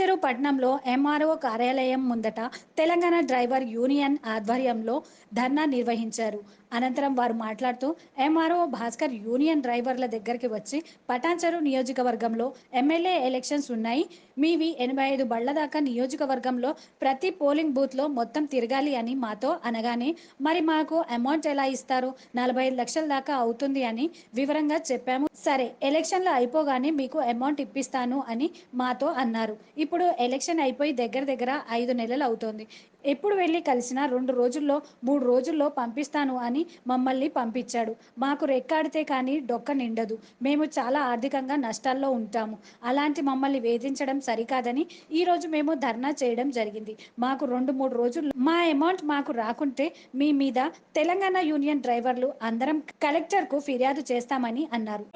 చెరువు పట్టణంలో ఎంఆర్ఓ కార్యాలయం ముందట తెలంగాణ డ్రైవర్ యూనియన్ ఆధ్వర్యంలో ధర్నా నిర్వహించారు. అనంతరం వారు మాట్లాడుతూ ఎంఆర్ఓ భాస్కర్ యూనియన్ డ్రైవర్ల దగ్గరికి వచ్చి పటాన్చెరు నియోజకవర్గంలో ఎమ్మెల్యే ఎలక్షన్స్ ఉన్నాయి. మీవి ఎనభై ఐదు బళ్ళ దాకా నియోజకవర్గంలో ప్రతి పోలింగ్ బూత్లో మొత్తం తిరగాలి అని మాతో అనగానే మరి మాకు అమౌంట్ ఎలా ఇస్తారు? నలభై ఐదు లక్షల దాకా అవుతుంది అని వివరంగా చెప్పాము. సరే ఎలక్షన్లు అయిపోగానే మీకు అమౌంట్ ఇప్పిస్తాను అని మాతో అన్నారు. ఇప్పుడు ఎలక్షన్ అయిపోయి దగ్గర దగ్గర ఐదు నెలలు అవుతోంది. ఎప్పుడు వెళ్ళి కలిసినా రెండు రోజుల్లో మూడు రోజుల్లో పంపిస్తాను అని మమ్మల్ని పంపించాడు. మాకు రెక్కాడితే కానీ డొక్క నిండదు. మేము చాలా ఆర్థికంగా నష్టాల్లో ఉంటాము. అలాంటి మమ్మల్ని వేధించడం సరికాదని ఈరోజు మేము ధర్నా చేయడం జరిగింది. మాకు రెండు మూడు రోజులు మా అమౌంట్ మాకు రాకుంటే మీ మీద తెలంగాణ యూనియన్ డ్రైవర్లు అందరం కలెక్టర్కు ఫిర్యాదు చేస్తామని అన్నారు.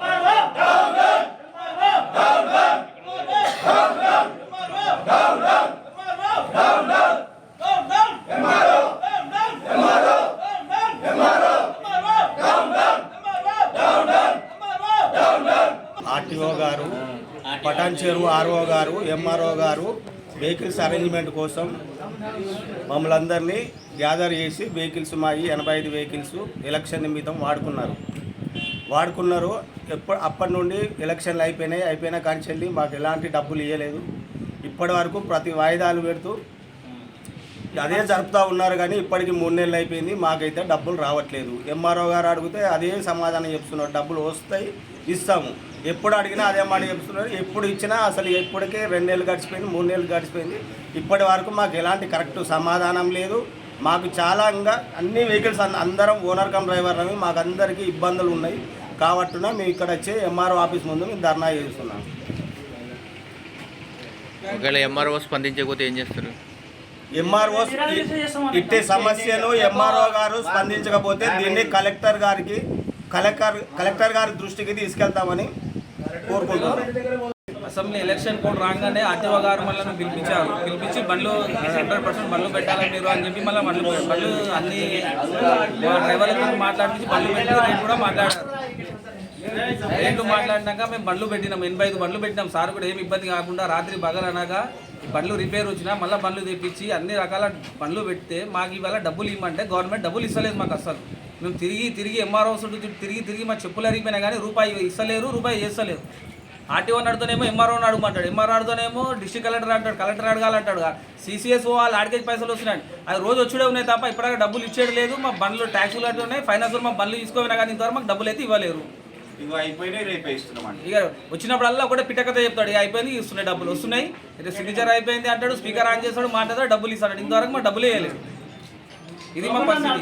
ఆర్టీఓ గారు పటాన్ చెరువు ఆర్ఓ గారు ఎంఆర్ఓ గారు వెహికల్స్ అరేంజ్మెంట్ కోసం మమ్మల్ని అందరినీ గ్యాదర్ చేసి వెహికల్స్ మా ఎనభై ఐదు వెహికల్స్ ఎలక్షన్ నిమిత్తం వాడుకున్నారు. వాడుకున్నారు ఎప్పుడు అప్పటి నుండి ఎలక్షన్లు అయిపోయినాయి అయిపోయిన కాంచెల్లి మాకు ఎలాంటి డబ్బులు ఇవ్వలేదు ఇప్పటి వరకు ప్రతి వాయిదాలు పెడుతూ అదే జరుపుతూ ఉన్నారు కానీ ఇప్పటికి మూడు నెలలు అయిపోయింది. మాకైతే డబ్బులు రావట్లేదు. ఎంఆర్ఓ గారు అడిగితే అదే సమాధానం చెప్తున్నారు. డబ్బులు వస్తాయి ఇస్తాము. ఎప్పుడు అడిగినా అదే మాట చెప్తున్నారు. ఎప్పుడు ఇచ్చినా అసలు ఎప్పటికే రెండు నెలలు గడిచిపోయింది మూడు నెలలు గడిచిపోయింది. ఇప్పటి వరకు మాకు ఎలాంటి కరెక్ట్ సమాధానం లేదు. మాకు చాలా ఇంకా అన్ని వెహికల్స్ అందరం ఓనర్ కమ్ డ్రైవర్ అని మాకు అందరికీ ఇబ్బందులు ఉన్నాయి. కాబట్టున మేము ఇక్కడ వచ్చి ఎంఆర్ఓ ఆఫీస్ ముందు మేము ధర్నా చేస్తున్నాం. ఒకవేళ ఎంఆర్ఓ స్పందించకపోతే ఏం చేస్తారు? ఎంఆర్ఓ ఇట్టే సమస్యను ఎంఆర్ఓ గారు స్పందించకపోతే దీన్ని కలెక్టర్ గారికి కలెక్టర్ కలెక్టర్ గారి దృష్టికి తీసుకెళ్తామని కోరుకుంటున్నాను అసెంబ్లీ ఎలక్షన్ కోడ్ రాగానే ఆర్టీఓ గారు మళ్ళీ పిలిపించారు. పిలిపించి బండ్లు హండ్రెడ్ పర్సెంట్ బండ్లు పెట్టాలి మీరు అని చెప్పి మళ్ళీ బండ్లు బండ్లు అన్ని మా డ్రైవర్లతో మాట్లాడించి బండ్లు పెట్టి కూడా మాట్లాడారు. రేటు మాట్లాడినాక మేము బండ్లు పెట్టినాం ఎనభై ఐదు బండ్లు పెట్టినాం. సార్ కూడా ఏమి ఇబ్బంది కాకుండా రాత్రి బగలనగా బండ్లు రిపేర్ వచ్చినా మళ్ళీ బండ్లు తెప్పించి అన్ని రకాల బండ్లు పెడితే మాకు ఇవాళ డబ్బులు ఇవ్వమంటే గవర్నమెంట్ డబ్బులు ఇస్తలేదు మాకు అసలు మేము తిరిగి తిరిగి ఎంఆర్ఓ చుట్టూ తిరిగి తిరిగి మా చెప్పులు అరిగిపోయినా కానీ రూపాయి ఇస్తలేరు రూపాయి చేస్తలేరు. ఆర్టీఓ నడుతూనేమో ఎంఆర్ఓని అడుగుమంటాడు. ఎంఆర్ఓ అడుతూనేమో డిస్ట్రిక్ట్ కలెక్టర్ అంటాడు కలెక్టర్ అడగాలంటాడు. సిసిఎస్ వాళ్ళు ఆడికేజ్ పైసలు వస్తున్నాయి అది రోజు వచ్చుడే ఉన్నాయి తప్ప ఇప్పటిదాకా డబ్బులు ఇచ్చేది లేదు. మా బండ్లు ట్యాక్సులు అట్లా ఫైనాన్స్ మా బండ్లు తీసుకోవినా కానీ ఇంతవరకు మాకు డబ్బులు అయితే ఇవ్వలేరు. ఇవి అయిపోయినాయి రేపే ఇస్తున్నామండి ఇక వచ్చినప్పుడల్లా కూడా పిట్టకథ చెప్తాడు. ఇక అయిపోయింది ఇస్తున్నాయి డబ్బులు. వస్తున్నాయి. అయితే సిగ్నేచర్ అయిపోయింది అంటాడు స్పీకర్ ఆన్ చేస్తాడు మాట్లాడతాడు డబ్బులు ఇస్తాడు. ఇంతవరకు మా డబ్బులు వేయలేదు. ఇది మా పరిస్థితి.